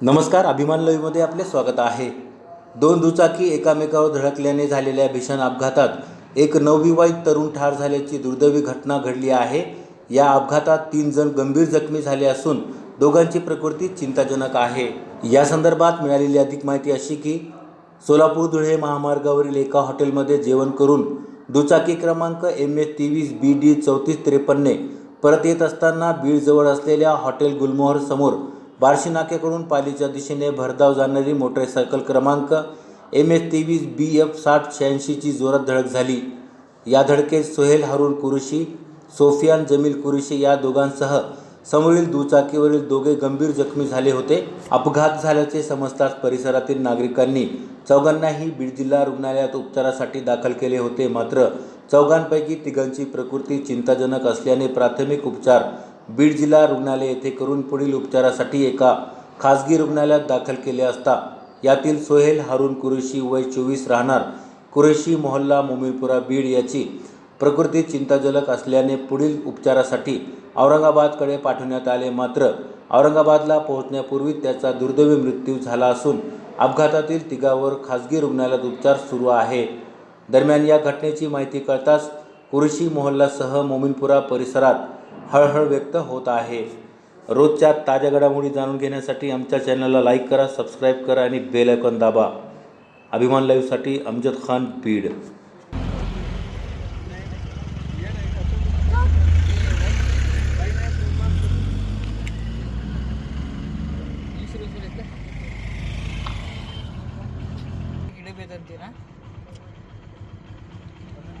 नमस्कार अभिमान लवीमध्ये आपले स्वागत आहे. दोन दुचाकी एकामेकावर धडकल्याने झालेल्या भीषण अपघातात एक नवविवाहित तरुण ठार झाल्याची दुर्दैवी घटना घडली आहे. या अपघातात तीन जण गंभीर जखमी झाले असून दोघांची प्रकृती चिंताजनक आहे. या संदर्भात मिळालेली अधिक माहिती अशी की सोलापूर धुळे महामार्गावरील एका हॉटेलमध्ये जेवण करून दुचाकी क्रमांक एम एस तेवीस बी डी चौतीस त्रेपन्नने परत येत असताना बीडजवळ असलेल्या हॉटेल गुलमोहर समोर बार्शी नाक्याकडून पालीच्या दिशेने भरधाव जाणारी मोटरसायकल क्रमांक एम एच तेवीस बी एफ साठ शहाऐंशीची जोरात धडक झाली. या धडकेत सोहेल हारून कुरुशी सोफियान जमील कुरुशी या दोघांसह समोरील दुचाकीवरील दोघे गंभीर जखमी झाले होते. अपघात झाल्याचे समजताच परिसरातील नागरिकांनी चौघांनाही बीड जिल्हा रुग्णालयात उपचारासाठी दाखल केले होते. मात्र चौघांपैकी तिघांची प्रकृती चिंताजनक असल्याने प्राथमिक उपचार बीड जिल्हा रुग्णालय येथे करून पुढील उपचारासाठी एका खासगी रुग्णालयात दाखल केले असता यातील सोहेल हारून कुरेशी वय चोवीस राहणार. कुरेशी मोहल्ला मोमीनपुरा बीड याची प्रकृती चिंताजनक असल्याने पुढील उपचारासाठी औरंगाबादकडे पाठवण्यात आले. मात्र औरंगाबादला पोहोचण्यापूर्वी त्याचा दुर्दैवी मृत्यू झाला असून अपघातातील तिघावर खासगी रुग्णालयात उपचार सुरू आहे. दरम्यान या घटनेची माहिती कळताच कुरेशी मोहल्लासह मोमीनपुरा परिसरात हळहळ व्यक्त होत आहे. रोजच्या ताज्या घडामोडी जाणून घेण्यासाठी आमच्या चॅनलला लाईक करा सबस्क्राईब करा आणि बेल आयकॉन दाबा. अभिमान लाईव्हसाठी अमजद खान बीड.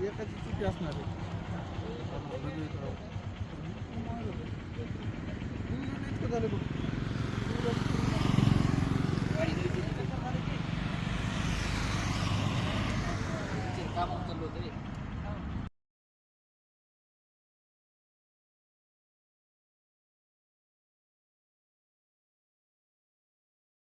एकाची चुकी असणार आहे. কাম লোকের